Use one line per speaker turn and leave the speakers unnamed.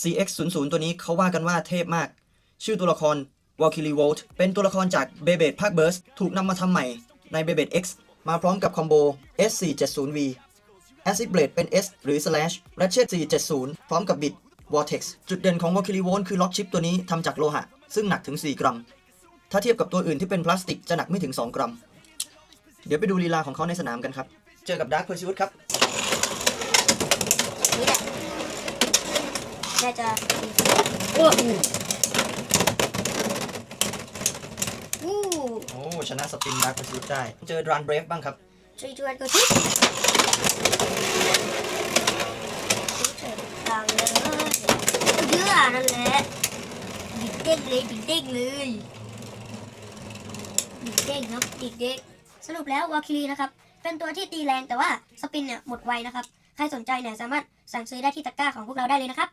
CX00 ตัวนี้เขาว่ากันว่าเทพมาก ชื่อตัวละคร Valkyrie Volt เป็นตัวละครจาก b e y b l a d e ภาค Burst ถูกนำมาทำใหม่ใน b e y b l a d e X มาพร้อมกับคอมโบ S470V Acid Blade เป็น S หรือ Slash Ratchet 470 พร้อมกับบิด Vortex จุดเด่นของ Valkyrie Volt คือล็อกชิปตัวนี้ทำจากโลหะ ซึ่งหนักถึง 4 กรัม ถ้าเทียบกับตัวอื่นที่เป็นพลาสติกจะหนักไม่ถึง 2 กรัม เดี๋ยวไปดูลีลาของเขาในสนามกันครับ เจอกับ Dark Pursuit ครับ
นี่แหละ น่าจะโอ้อู้
โอ้ชนะสปิน Dark Pursuit ได้ เจอ Dran Brave บ้างครับ
ช่วยชวนก็ชิตามเลยเยอะนั่นแหละดิดเด้งเลยดิดเด้งเลยดิดเด้งครับดิดเด้งสรุปแล้ววาคิรีนะครับ เป็นตัวที่ตีแรงแต่ว่าสปินเนี่ยหมดไวนะครับ ใครสนใจเนี่ยสามารถสั่งซื้อได้ที่ตะกร้าของพวกเราได้เลยนะครับ